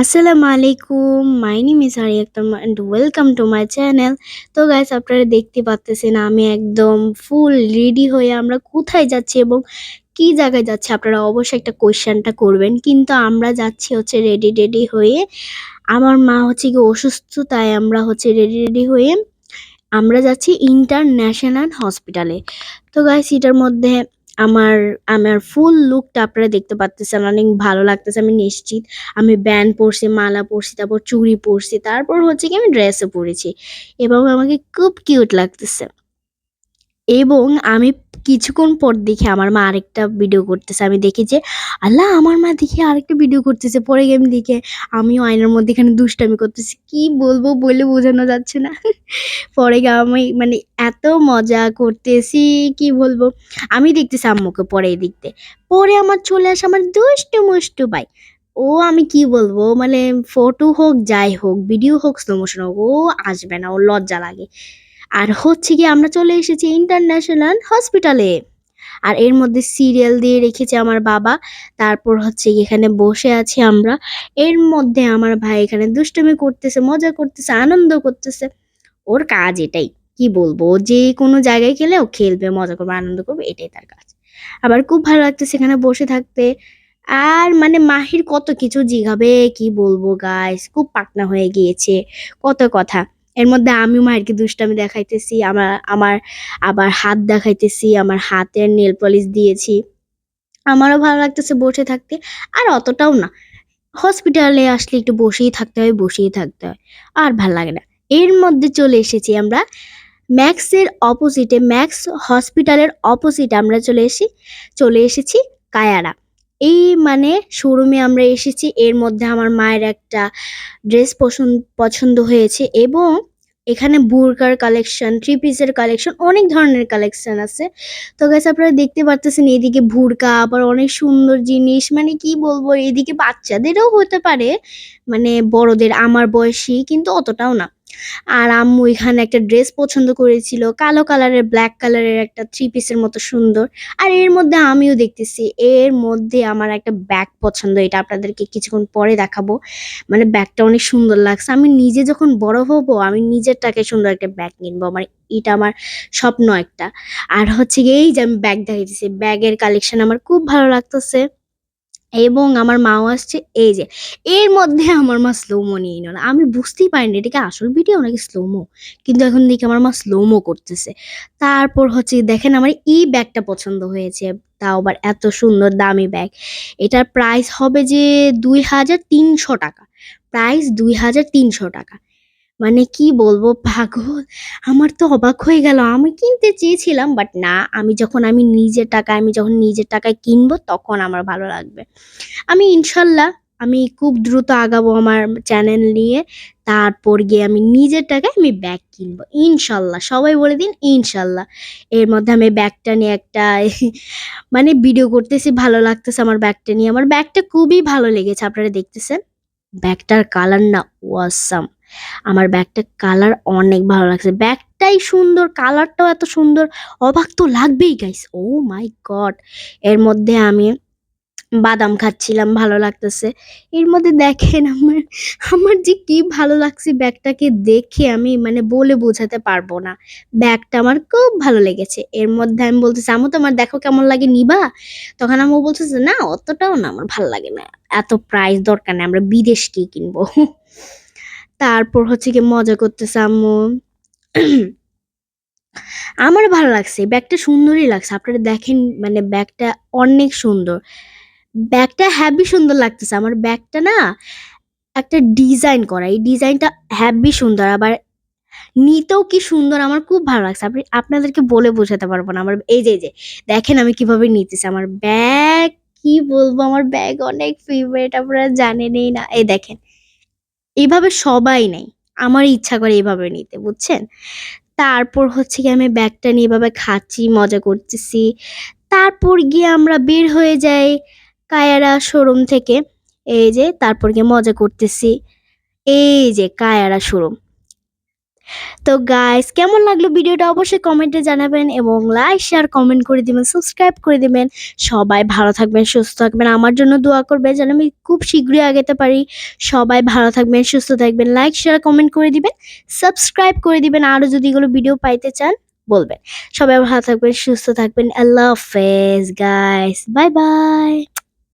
আসসালামু আলাইকুম my name is Hari Akhtar and welcome to my channel তো guys আপনারা দেখতে পাচ্তেছেন আমি একদম ফুল রেডি হয়ে আমরা কোথায় যাচ্ছি এবং কি জায়গায় যাচ্ছি আপনারা অবশ্যই একটা কোয়েশ্চেনটা করবেন। কিন্তু আমরা যাচ্ছি হচ্ছে রেডি রেডি হয়ে। আমার মা হচ্ছে কি অসুস্থ, তাই আমরা হচ্ছে রেডি রেডি হয়ে আমরা যাচ্ছি ইন্টারন্যাশনাল হসপিটালে তো গাইস এটার মধ্যে আমার আমার ফুল লুকটা আপনারা দেখতে পারতেছেন, অনেক ভালো লাগতেছে, আমি নিশ্চিত। আমি ব্যান্ড পরছি, মালা পরছি, তারপর চুড়ি পরছি, তারপর হচ্ছে কি আমি ড্রেসও পরেছি। এবং আমাকে খুব কিউট লাগতেছে। এবং আমি কিছুক্ষণ পর দেখি আমার মা আরেকটা ভিডিও করতেছে। আমি দেখি যে, আল্লাহ, আমার মা দেখি আরেকটা ভিডিও করতেছে। পরে গিয়ে আমি দেখে, আমিও আয়নার মধ্যে এখানে দুষ্টামি করতেছি। কি বলব বলে বোঝানো যাচ্ছে না। পরে গিয়ে আমি মানে এত মজা করতেছি, কি বলব? আমি দেখতেছি আম্মুকে পরে দেখতে পরে আমার চলে আসে আমার দুষ্টু মুষ্টু ভাই। ও, আমি কি বলব? মানে ফটো হোক, যাই হোক ভিডিও হোক স্লো মোশন হোক, ও আসবে না, ওর লজ্জা লাগে। আর হচ্ছে কি আমরা চলে এসেছি ইন্টারন্যাশনাল হসপিটালে আর এর মধ্যে সিরিয়াল দিয়ে রেখেছে আমার বাবা, তারপর হচ্ছে এখানে বসে আছি আমরা। এর মধ্যে আমার ভাই এখানে দুষ্টুমি করতেছে, মজা করতেছে, আনন্দ করতেছে। ওর কাজ এটাই, কি বলব? যে কোনো জায়গায় গেলে ও খেলবে, মজা করবে, আনন্দ করবে, এটাই তার কাজ। আবার খুব ভালো লাগতেছে এখানে বসে থাকতে। আর মানে মাহির কত কিছু জিগাবে, কি বলব গাইস খুব পাকনা হয়ে গিয়েছে, কত কথা। এর মধ্যে আমিও মাহিরকে দুষ্টামি দেখাইতেছি, আমার আমার আবার হাত দেখাইতেছি, আমার হাতের নেল পলিশ দিয়েছি। আমারও ভালো লাগতেছে বসে থাকতে, আর অতটাও না। হসপিটালে আসলে একটু বসেই থাকতে হয়, বসেই থাকতে হয়, আর ভালো লাগে না। এর মধ্যে চলে এসেছি আমরা ম্যাক্সের অপোজিটে ম্যাক্স হসপিটালের অপোজিটে আমরা চলে এসেছি চলে এসেছি কায়ারা। এই মানে শোরুমে আমরা এসেছি। এর মধ্যে আমার মায়ের একটা ড্রেস পছন্দ পছন্দ হয়েছে এবং এখানে বুরকার কালেকশন থ্রি পিসের কালেকশন অনেক ধরনের কালেকশন আছে। তো গাছ আপনারা দেখতে পারতেছেন এদিকে ভুরকা আবার অনেক সুন্দর জিনিস। মানে কি বলব, এদিকে বাচ্চাদেরও হতে পারে মানে বড়দের, আমার বয়সী, কিন্তু অতটাও না। আর আম্মু এখানে একটা ড্রেস পছন্দ করেছিল, কালো কালারের ব্ল্যাক কালারের একটা থ্রি পিসের মতো সুন্দর। আর এর মধ্যে আমিও দেখতেছি, এর মধ্যে আমার একটা ব্যাগ পছন্দ, এটা আপনাদেরকে কিছুক্ষণ পরে দেখাবো। মানে ব্যাগটা অনেক সুন্দর লাগছে। আমি নিজে যখন বড় হব, আমি নিজের টাকে সুন্দর একটা ব্যাগ কিনবো। আমার এটা আমার স্বপ্ন একটা। আর হচ্ছে এই যে আমি ব্যাগ দেখাইতেছি ব্যাগের কালেকশন আমার খুব ভালো লাগতেছে। এবং আমার মাও আসছে, এই যে, এর মধ্যে আমার মা স্লোমো নিয়ে নিল। আমি বুঝতেই পারিনি এটা কি আসল ভিডিও নাকি স্লোমো কিন্তু এখন দেখি আমার মা স্লোমো করতেছে। তারপর হচ্ছে দেখেন আমার এই ব্যাগটা পছন্দ হয়েছে। তাও আবার এত সুন্দর দামি ব্যাগ এটার প্রাইস হবে যে দুই হাজার তিনশো টাকা। প্রাইস দুই হাজার তিনশো টাকা। মানে কি বলব? পাগল। আমার তো অবাক হয়ে গেল। আমি কিনতে চেয়েছিলাম বাট না, আমি যখন আমি নিজের টাকায়, আমি যখন নিজের টাকায় কিনবো, তখন আমার ভালো লাগবে। আমি ইনশাল্লাহ, আমি খুব দ্রুত আগাবো আমার চ্যানেল নিয়ে। তারপর গিয়ে আমি নিজের টাকায় আমি ব্যাগ কিনবো। ইনশাল্লাহ, সবাই বলে দিন ইনশাল্লাহ। এর মধ্যে আমি ব্যাগটা নিয়ে একটা মানে ভিডিও করতেছি, ভালো লাগতেছে আমার ব্যাগটা নিয়ে। আমার ব্যাগটা খুবই ভালো লেগেছে, আপনারা দেখতেছেন? ব্যাগটার কালার না ওয়াসাম আমার ব্যাগটার কালার অনেক ভালো লাগছে। ব্যাগটাই সুন্দর, কালারটাও এত সুন্দর, অবাক তো লাগবেই গাইস ও মাই গড এর মধ্যে আমি বাদাম খাচ্ছিলাম, ভালো লাগতেছে। এর মধ্যে দেখেন আমার আমার যে কি ভালো লাগছে ব্যাগটাকে দেখে আমি মানে বলে বোঝাতে পারব না। ব্যাগটা আমার খুব ভালো লেগেছে। এর মধ্যে আমি বলতেছি আমু তোমার দেখো কেমন লাগে নিবা? তখন আমু বলতেছে, না, অতটাও না, আমার ভালো লাগে না। এত প্রাইস দরকার নেই, আমরা বিদেশ কি কিনবো? তারপর হচ্ছে কি মজা করতেছে আম্মু। আমার ভালো লাগছে ব্যাগটা সুন্দরই লাগছে। আপনারা দেখেন মানে ব্যাগটা অনেক সুন্দর। ব্যাগটা হ্যাভি সুন্দর লাগতেছে। আমার ব্যাগটা না একটা ডিজাইন করা, এই ডিজাইনটা হ্যাভি সুন্দর। আবার নিতেও কি সুন্দর, আমার খুব ভালো লাগছে। আপনি, আপনাদেরকে বলে বোঝাতে পারব না। আমার, এই যে এই যে, দেখেন আমি কীভাবে নিতেছি। আমার ব্যাগ, কি বলব? আমার ব্যাগ অনেক ফেভারিট আপনারা জানেনই না। এই দেখেন এইভাবে সবাই নেই। আমার ইচ্ছা করে এইভাবে নিতে, বুঝছেন? তারপর হচ্ছে কি আমি ব্যাগটা নিয়ে এভাবে খাচ্ছি, মজা করতেছি। তারপর গিয়ে আমরা বের হয়ে যাই কায়ারা শোরুম থেকে। এই যে, তারপর গিয়ে মজা করতেছি। এই যে, কায়ারা শোরুম। তো গাইস কেমন লাগল ভিডিওটা অবশ্যই কমেন্টে জানাবেন এবং লাইক শেয়ার কমেন্ট করে দিবেন সাবস্ক্রাইব করে দিবেন। সবাই ভালো থাকবেন, সুস্থ থাকবেন। আমার জন্য দোয়া করবেন যেন আমি খুব শীঘ্রই আগাতে পারি। সবাই ভালো থাকবেন, সুস্থ থাকবেন। লাইক শেয়ার কমেন্ট করে দিবেন সাবস্ক্রাইব করে দিবেন। আরও যদি এগুলো ভিডিও পাইতে চান, বলবেন। সবাই ভালো থাকবেন, সুস্থ থাকবেন। আল্লাহ হাফেজ গাইস বাই বাই